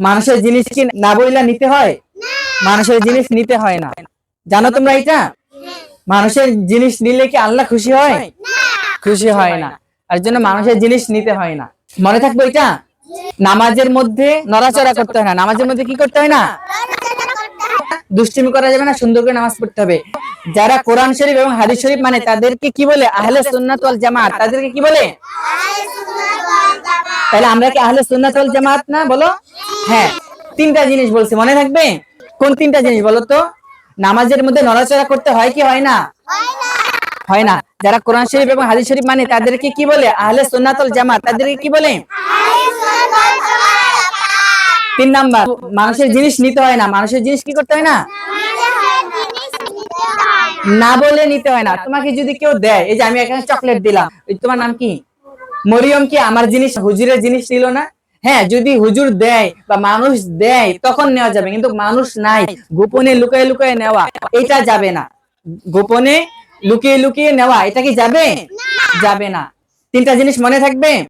মানুষের জিনিস কি না বইলা নিতে হয়? মানুষের জিনিস নিতে হয় না। জানো তোমরা এটা মানুষের জিনিস নিলে কি আল্লাহ খুশি হয়? খুশি হয় না। আর জন্য মানুষের জিনিস নিতে হয় না। মনে থাকবে এটা নামাজের মধ্যে নড়াচড়া করতে হয় না। নামাজের মধ্যে কি করতে হয় না? দুষ্টিমি করা যাবে না, সুন্দর করে নামাজ পড়তে হবে। যারা কোরআন শরীফ এবং হাদিস শরীফ মানে তাদেরকে কি বলে? আহলে সুন্নাত ওয়াল জামাত। তাদেরকে কি বলে? তাহলে আমরা কি আহলে সুন্নাত ওয়াল জামাত না? বলো। হ্যাঁ তিনটা জিনিস বলছি, মনে থাকবে? কোন তিনটা জিনিস বলো তো? নামাজের মধ্যে নড়াচড়া করতে হয় কি হয় না? হয় না। যারা কোরআন শরীফ এবং হাদিস শরীফ মানে তাদেরকে কি বলে? আহলে সুন্নাত ওয়াল জামাত। তাদেরকে কি বলে? তিন নাম্বার, মানুষের জিনিস নিতে হয় না। মানুষের জিনিস কি করতে হয় না? না বলে নিতে হয় না। তোমাকে যদি কেউ দেয়, এই যে আমি এখানে চকলেট দিলাম। তোমার নাম কি? মরিয়ম কি আমার জিনিস হুজুরের জিনিস নিল না? হ্যাঁ যদি হুজুর দেয় বা মানুষ দেয় তখন নেওয়া যাবে কিন্তু মানুষ নাই। গোপনে লুকায় লুকায় নেওয়া এটা যাবে না। গোপনে লুকিয়ে লুকিয়ে নেওয়া এটা কি যাবে? যাবে না। তিনটা জিনিস মনে থাকবে?